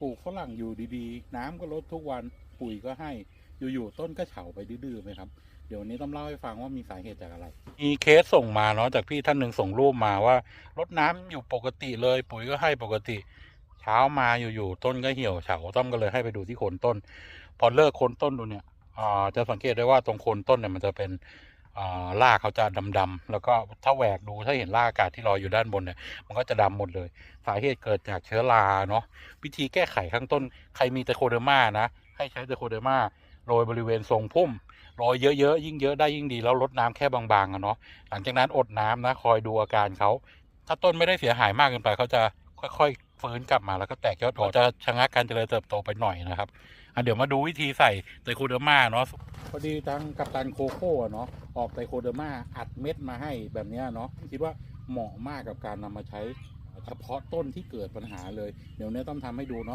ปลูกฝรั่งอยู่ดีๆ น้ำก็ลดทุกวันปุ๋ยก็ให้อยู่ๆต้นก็เฉาไปดื้อๆไหมครับ เดี๋ยววันนี้ต้องเล่าให้ฟังว่ามีสาเหตุจากอะไร มีเคสส่งมาเนาะจากพี่ท่านหนึ่งส่งรูปมาว่ารดน้ำอยู่ปกติเลย ปุ๋ยก็ให้ปกติ เช้ามาอยู่ๆต้นก็เหี่ยวเฉาต้อมก็เลยให้ไปดูที่โคนต้น พอเลิกโคนต้นดูเนี่ยอ่าจะสังเกตได้ว่าตรงโคนต้นเนี่ยมันจะเป็น อ่ากเขาจะดำๆแล้วก็ถ้าแหวกดูถ้าเห็นรากอากาศที่ลอยอยู่ด้านบนเนี่ยมันก็จะดำหมดเลย สาเหตุเกิดจากเชื้อราเนาะวิธีแก้ไขข้างต้นใครมีไตโคเดอร์มานะ ให้ใช้ไตโคเดอร์มาโรยบริเวณทรงพุ่มโรยเยอะๆยิ่งเยอะได้ยิ่งดีแล้วลดน้ำแค่บางๆอะเนาะหลังจากนั้นอดน้ำนะ คอยดูอาการเขาถ้าต้นไม่ได้เสียหายมากเกินไปเขาจะ ค่อยๆฟื้นกลับมาแล้วก็แตกยอดออกจะชะงักการเจริญเติบโตไปหน่อยนะครับอะเดี๋ยวมาดูวิธีใส่ไตโคเดอร์มาเนาะพอดีทางกัปตันโคโค่อะเนาะออกไตโคเดอร์มาอัดเม็ดมาให้แบบเนี้ยเนาะคิดว่าเหมาะมากกับการนำมาใช้เฉพาะต้นที่เกิดปัญหาเลยเดี๋ยวเนี้ต้องทำให้ดูเนาะ